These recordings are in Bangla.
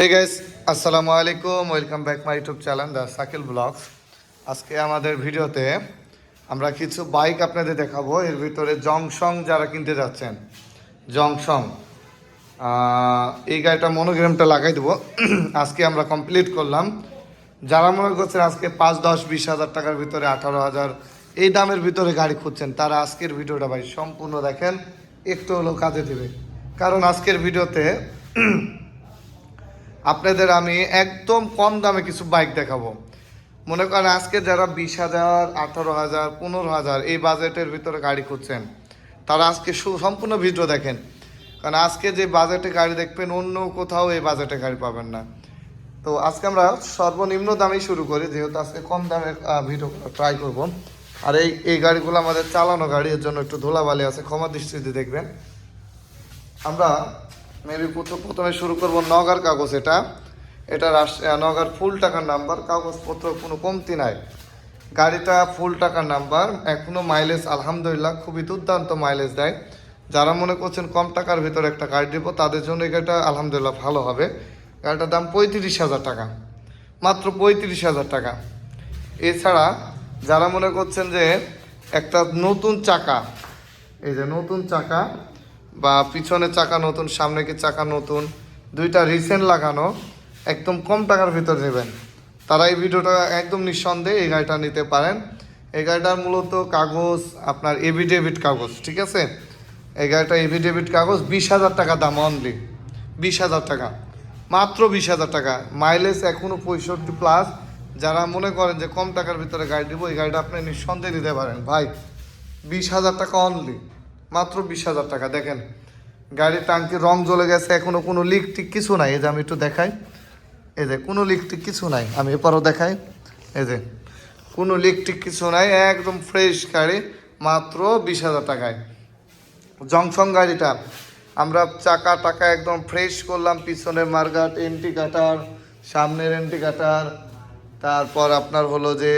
হে গাইস আসসালামু আলাইকুম welcome back my YouTube channel the Sakil blogs আজকে আমাদের ভিডিওতে আমরা কিছু বাইক আপনাদের দেখাবো। এর ভিতরে জংশং যারা কিনতে যাচ্ছেন জংশং এই গাড়িটা মনোগ্রামটা লাগাই দেবো। আজকে আমরা কমপ্লিট করলাম। যারা মনে করছেন আজকে পাঁচ, দশ, বিশ হাজার টাকার ভিতরে আঠারো হাজার, এই দামের ভিতরে গাড়ি খুঁজছেন, তারা আজকের ভিডিওটা ভাই সম্পূর্ণ দেখেন, একটু হলেও কাজে দেবে। কারণ আজকের ভিডিওতে আপনাদের আমি একদম কম দামে কিছু বাইক দেখাবো। মনে করেন আজকে যারা বিশ হাজার, আঠারো হাজার, পনেরো হাজার এই বাজেটের ভিতরে গাড়ি খুঁজছেন, তারা আজকে সম্পূর্ণ ভিডিও দেখেন। কারণ আজকে যে বাজেটে গাড়ি দেখবেন, অন্য কোথাও এই বাজেটে গাড়ি পাবেন না। তো আজকে আমরা সর্বনিম্ন দামেই শুরু করি, যেহেতু আজকে কম দামে ভিডিও ট্রাই করব। আর এই এই গাড়িগুলো আমাদের চালানো গাড়ি, এর জন্য একটু ধুলাবালি আছে, ক্ষমা দৃষ্টিতে দেখবেন। আমরা মেবি প্রথমে শুরু করব নগার কাগজ এটা। এটা নগার ফুল টাকার নাম্বার, কাগজপত্র কোনো কমতি নাই। গাড়িটা ফুল টাকার নাম্বার, এখনও মাইলেজ আলহামদুলিল্লাহ খুবই দুর্দান্ত মাইলেজ দেয়। যারা মনে করছেন কম টাকার ভিতরে একটা গাড়ি দিব, তাদের জন্য গাড়িটা আলহামদুলিল্লাহ ভালো হবে। গাড়িটার দাম পঁয়ত্রিশ হাজার টাকা। মাত্র পঁয়ত্রিশ হাজার টাকা। এছাড়া যারা মনে করছেন যে একটা নতুন চাকা, এই যে নতুন চাকা বা পিছনে চাকা নতুন, সামনে কি চাকা নতুন, দুইটা রিসেন্ট লাগানো, একদম কম টাকার ভিতরে নেবেন। তারা এই ভিডিওটা একদম নিঃসন্দেহে এই গাড়িটা নিতে পারেন। এই গাড়িটার মূলত কাগজ, আপনার এভিডেভিট কাগজ, ঠিক আছে? এই গাড়িটা এভিডেভিট কাগজ, বিশ হাজার টাকা দাম অনলি বিশ হাজার টাকা। মাত্র বিশ হাজার টাকা। মাইলেজ এখনও পঁয়ষট্টি প্লাস যারা মনে করেন যে কম টাকার ভিতরে গাড়ি দিব, এই গাড়িটা আপনি নিঃসন্দেহে নিতে পারেন। ভাই, বিশ হাজার টাকা অনলি মাত্র বিশ হাজার টাকা। দেখেন, গাড়ির টাঙ্কির রং জ্বলে গেছে, এখনও কোনো লিক টিক কিছু নাই। এই যে আমি একটু দেখাই। এই যে, কোনো লিক টিক কিছু নাই। আমি এপারও দেখাই। এই যে, কোনো লিক টিক কিছু নাই। একদম ফ্রেশ গাড়ি, মাত্র বিশ হাজার টাকায়। জংশন গাড়িটা, আমরা চাকা টাকা একদম ফ্রেশ করলাম। পিছনের মার্গাট, এন্টি কাটার, সামনের এন্টি কাটার। তারপর আপনার হলো যে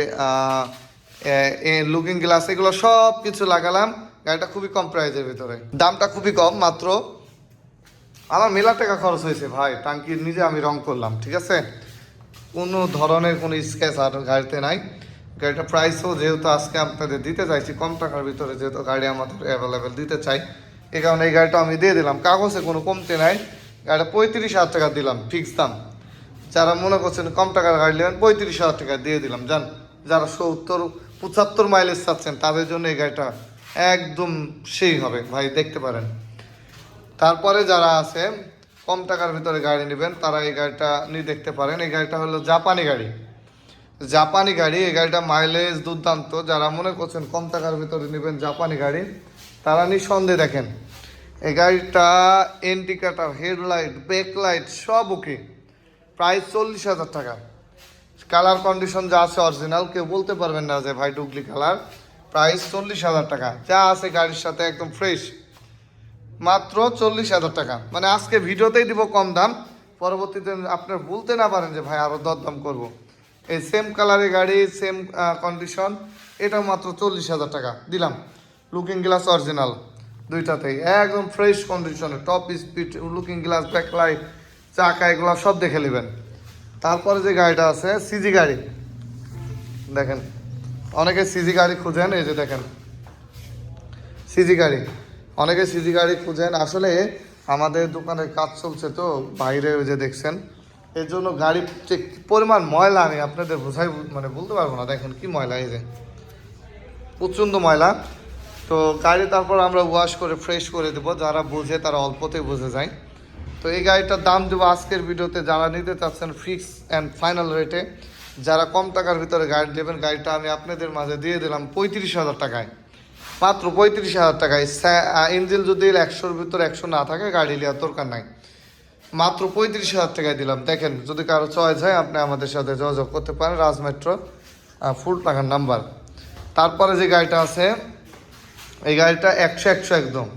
লুকিং গ্লাস এগুলো সব কিছু লাগালাম। গাড়িটা খুবই কম প্রাইজের ভিতরে। দামটা খুবই কম, মাত্র আমার মেলা টাকা খরচ হয়েছে, ভাই। টাঙ্কির নিজে আমি রং করলাম, ঠিক আছে? কোনো ধরনের কোনো স্কেচ আর গাড়িতে নাই। গাড়িটা প্রাইসও যেহেতু আজকে আপনাদের দিতে চাইছি, কম টাকার ভিতরে যেহেতু গাড়ি আমাদের অ্যাভেলেবেল দিতে চাই এই কারণে এই গাড়িটা আমি দিয়ে দিলাম। কাগজে কোনো কমতে নাই। গাড়িটা পঁয়ত্রিশ হাজার টাকা দিলাম ফিক্স দাম। যারা মনে করছেন কম টাকার গাড়ি নেবেন, পঁয়ত্রিশ হাজার টাকা দিয়ে দিলাম, জান। যারা সত্তর, পঁচাত্তর মাইলেজ চাচ্ছেন, তাদের জন্য এই গাড়িটা একদম সেই হবে, ভাই, দেখতে পারেন। তারপরে যারা আছে, কম টাকার ভিতরে গাড়ি নেবেন, তারা এই গাড়িটা নিয়ে দেখতে পারেন। এই গাড়িটা হলো জাপানি গাড়ি। জাপানি গাড়ি, এই গাড়িটা মাইলেজ দুর্দান্ত। যারা মনে করছেন কম টাকার ভিতরে নেবেন জাপানি গাড়ি, তারা নিঃসন্দেহে দেখেন, এই গাড়িটা এন্টিকাটার হেডলাইট ব্যাকলাইট সব ওকে প্রায় চল্লিশ হাজার টাকা। কালার কন্ডিশন যা আছে অরিজিনাল কেউ বলতে পারবেন না যে, ভাই ডুগলি কালার প্রাইস চল্লিশ হাজার টাকা। যা আছে গাড়ির সাথে একদম ফ্রেশ মাত্র চল্লিশ হাজার টাকা। মানে আজকে ভিডিওতেই দিব কম দাম। পরবর্তীতে আপনার বলতে না পারেন যে, ভাই আরও দরদাম করব। এই সেম কালারের গাড়ি সেম কন্ডিশন এটা মাত্র চল্লিশ হাজার টাকা। দিলাম। লুকিং গ্লাস অরিজিনাল দুইটাতেই। একদম ফ্রেশ কন্ডিশনে top speed looking glass backlight চাকা, এগুলো সব দেখে নেবেন। তারপরে যে গাড়িটা আছে সিজি গাড়ি। দেখেন। অনেকে সিজি গাড়ি খুঁজেন, এই যে দেখেন। সিজি গাড়ি। অনেকে সিজি গাড়ি খুঁজেন। আসলে আমাদের দোকানের কাজ চলছে তো, বাইরে ওই যে দেখছেন। এর জন্য গাড়ির যে পরিমাণ ময়লা, আমি আপনাদের বোঝাই মানে বলতে পারব না। দেখেন কি ময়লা এই যে। প্রচণ্ড ময়লা। তো গাড়ি তারপর আমরা ওয়াশ করে ফ্রেশ করে দেবো। যারা বোঝে তারা অল্পতে বুঝে যায়। তো এই গাড়িটার দাম দেবো আজকের ভিডিওতে। যারা নিতে চাচ্ছেন ফিক্স অ্যান্ড ফাইনাল রেটে যারা কম টাকার ভিতরে গাড়ি দেবেন গাড়িটা আমি আপনাদের মাঝে দিয়ে দিলাম পঁয়ত্রিশ হাজার টাকায়। মাত্র পঁয়ত্রিশ হাজার টাকায়। ইঞ্জিন যদি একশোর ভিতরে একশো না থাকে, গাড়ি নেওয়ার দরকার নাই। মাত্র পঁয়ত্রিশ হাজার টাকায় দিলাম। দেখেন, যদি কারও চয়েস হয়, আপনি আমাদের সাথে যোগাযোগ করতে পারেন। রাজ মেট্রো ফুল টাকার নাম্বার। তারপরে যে গাড়িটা আছে, এই গাড়িটা একশো একশো একদম।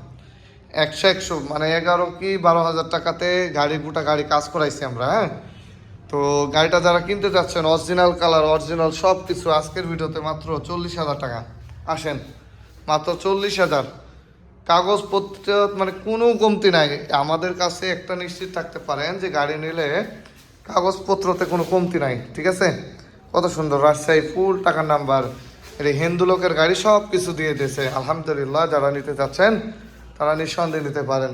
একশো একশো মানে এগারো কি বারো হাজার টাকাতে গাড়ি, গোটা গাড়ি কাজ করাইছি আমরা হ্যাঁ? তো গাড়িটা যারা কিনতে চাচ্ছেন অরিজিনাল কালার অরিজিনাল সব কিছু আজকের ভিডিওতে মাত্র চল্লিশ হাজার টাকা। আসেন, মাত্র চল্লিশ হাজার। কাগজপত্র মানে কোনো কমতি নাই। আমাদের কাছে একটা নিশ্চিত থাকতে পারেন যে গাড়ি নিলে কাগজপত্রতে কোনো কমতি নাই, ঠিক আছে? কত সুন্দর, রাজশাহী ফুল, টাকার নাম্বার। এটা হিন্দু লোকের গাড়ি সব কিছু দিয়ে দিয়েছে। আলহামদুলিল্লাহ, যারা নিতে চাচ্ছেন তারা নিঃসন্দেহে নিতে পারেন।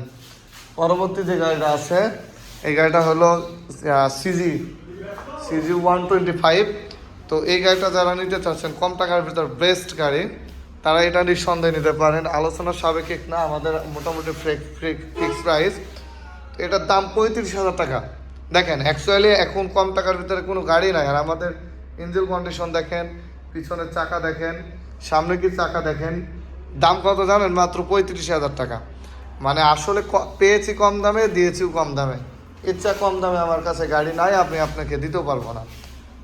পরবর্তী যে গাড়িটা আছে এই গাড়িটা হলো CG CG one twenty five তো এই গাড়িটা যারা নিতে চাচ্ছেন, কম টাকার ভিতর বেস্ট গাড়ি, তারা এটা নিঃসন্দেহে নিতে পারেন। আলোচনা সাবেকিক না, আমাদের মোটামুটি ফিক্স প্রাইস এটার দাম পঁয়ত্রিশ হাজার টাকা। দেখেন অ্যাকচুয়ালি এখন কম টাকার ভিতরে কোনো গাড়ি নাই। আর আমাদের ইঞ্জিন কন্ডিশন দেখেন, পিছনের চাকা দেখেন, সামনে কি চাকা দেখেন, দাম কত জানেন? মাত্র পঁয়ত্রিশ হাজার টাকা। মানে আসলে পেয়েছি কম দামে, দিয়েছিও কম দামে। ইচ্ছা কম দামে আমার কাছে গাড়ি নাই আপনি আপনাকে দিতেও পারব না।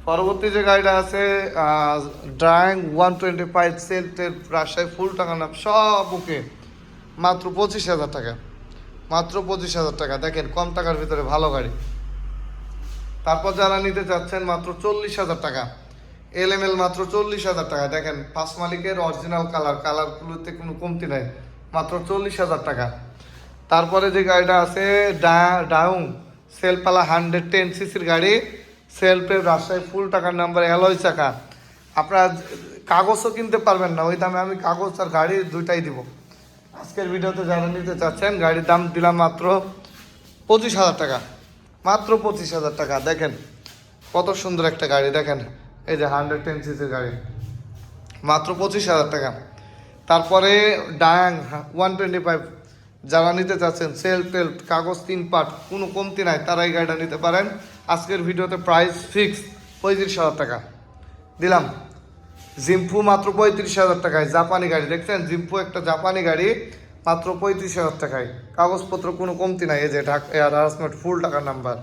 পরবর্তী যে গাড়িটা আছে drawing one twenty five self tail Rajshahi full টাকা নাম সব ওকে মাত্র পঁচিশ হাজার টাকা। মাত্র পঁচিশ হাজার টাকা। দেখেন, কম টাকার ভিতরে ভালো গাড়ি। তারপর যারা নিতে চাচ্ছেন মাত্র চল্লিশ হাজার টাকা। এল এম এল মাত্র চল্লিশ হাজার টাকা। দেখেন, পাঁচ মালিকের অরিজিনাল কালার কালারগুলোতে কোনো কমতি নাই। মাত্র চল্লিশ হাজার টাকা। তারপরে যে গাড়িটা আছে ডা- ডাউং সেলপালা হান্ড্রেড টেন সিসির গাড়ি সেলফে রাজশাহী ফুল টাকার নাম্বার অ্যালয় চাকা। আপনারা কাগজও কিনতে পারবেন না, ওই দামে আমি কাগজ আর গাড়ি দুইটাই দিব। আজকের ভিডিওতে যারা নিতে চাচ্ছেন, গাড়ির দাম দিলাম মাত্র পঁচিশ হাজার টাকা। মাত্র পঁচিশ হাজার টাকা, দেখেন কত সুন্দর একটা গাড়ি, দেখেন। এই যে হান্ড্রেড টেন সিসির গাড়ি, মাত্র পঁচিশ হাজার টাকা। তারপরে ডায়াং ওয়ান টোয়েন্টি ফাইভ যারা নিতে চাচ্ছেন সেলফ টেল কাগজ তিন পার্ট কোনো কমতি নাই তারা এই গাড়িটা নিতে পারেন। আজকের ভিডিওতে প্রাইস ফিক্স পঁয়ত্রিশ হাজার টাকা। দিলাম। জিম্পু মাত্র পঁয়ত্রিশ হাজার টাকায়। জাপানি গাড়ি, দেখছেন? জিম্পু একটা জাপানি গাড়ি, মাত্র পঁয়ত্রিশ হাজার টাকায়। কাগজপত্র কোনো কমতি নাই। এই যে এয়ার হারাসমেন্ট ফুল টাকার number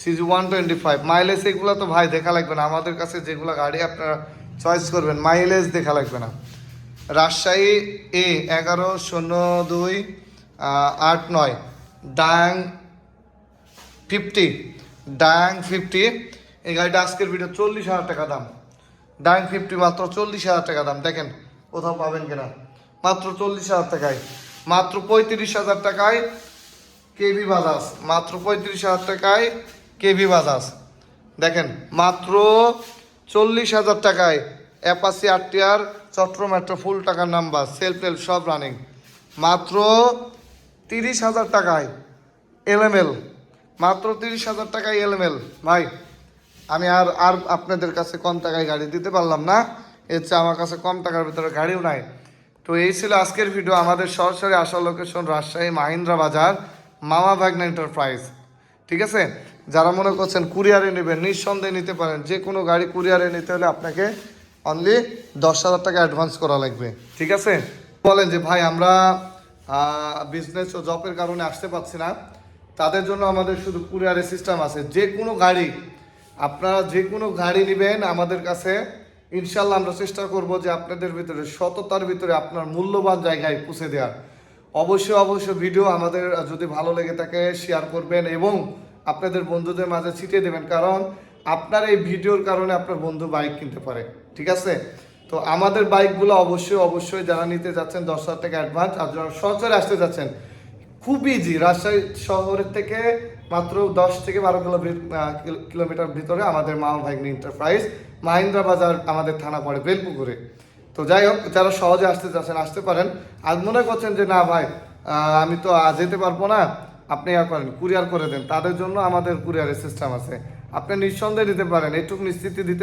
CG one twenty five mileage এগুলো তো ভাই দেখা লাগবে না। আমাদের কাছে যেগুলো গাড়ি আপনারা চয়েস করবেন মাইলেজ দেখা লাগবে না। রাজশাহী এ এগারো শূন্য দুই আট নয়। ডাং ফিফটি ডাং ফিফটি এই গাড়িটা আজকের ভিডিও চল্লিশ হাজার টাকা দাম। ডাং ফিফটি মাত্র চল্লিশ হাজার টাকা দাম। দেখেন, কোথাও পাবেন কিনা? মাত্র চল্লিশ হাজার টাকায়। মাত্র পঁয়ত্রিশ হাজার টাকায় কেভি বাজাজ মাত্র পঁয়ত্রিশ হাজার টাকায় কেভি বাজাজ দেখেন, মাত্র চল্লিশ হাজার টাকায় Apache RTR Chattogram metro full টাকার নাম্বার সেলফ টেল সব রানিং মাত্র তিরিশ হাজার টাকায় এলএমএল মাত্র তিরিশ হাজার টাকায় এলএমএল ভাই, আমি আর আর আপনাদের কাছে কম টাকায় গাড়ি দিতে পারলাম না। এর চেয়ে আমার কাছে কম টাকার ভিতরে গাড়িও নাই। তো এই ছিল আজকের ভিডিও আমাদের সরাসরি আসা লোকেশন রাজশাহী মাহিন্দ্রা বাজার, মামা ভাগনা এন্টারপ্রাইজ ঠিক আছে? যারা মনে করছেন কুরিয়ারে নেবেন, নিঃসন্দেহে নিতে পারেন। যে কোনো গাড়ি কুরিয়ারে নিতে হলে আপনাকে অনলি দশ হাজার টাকা অ্যাডভান্স করা লাগবে। ঠিক আছে? বলেন যে, ভাই, আমরা বিজনেস ও জবের কারণে আসতে পারছি না। তাদের জন্য আমাদের শুধু কুরিয়ারের সিস্টেম আছে। যে কোনো গাড়ি, আপনারা যে কোনো গাড়ি নেবেন আমাদের কাছে ইনশাল্লাহ আমরা চেষ্টা করব যে আপনাদের ভিতরে সততার ভিতরে আপনার মূল্যবান জায়গায় পৌঁছে দেওয়ার। অবশ্যই অবশ্যই ভিডিও আমাদের যদি ভালো লেগে থাকে শেয়ার করবেন এবং আপনাদের বন্ধুদের মাঝে ছিটিয়ে দেবেন। কারণ আপনার এই ভিডিওর কারণে আপনার বন্ধু বাইক কিনতে পারে। ঠিক আছে? তো আমাদের বাইকগুলো অবশ্যই অবশ্যই যারা নিতে যাচ্ছেন দশ হাজার টাকা অ্যাডভান্স আর যারা সরাসরি আসতে যাচ্ছেন, খুব ইজি রাজশাহী শহরের থেকে মাত্র দশ থেকে বারো কিলো, কিলোমিটার ভিতরে আমাদের মা ভাগ্নি এন্টারপ্রাইজ মাহিন্দ্রা বাজার আমাদের থানা পড়ে বেলপুকুরে। তো যাই হোক, যারা সহজে আসতে চাচ্ছেন আসতে পারেন। আর মনে করছেন যে, না ভাই আমি তো যেতে পারব না, আপনি ইয়া করেন কুরিয়ার করে দেন। তাদের জন্য আমাদের কুরিয়ারের সিস্টেম আছে। আপনি নিঃসন্দেহে দিতে পারেন এটুকু নিশ্চিতি দিতে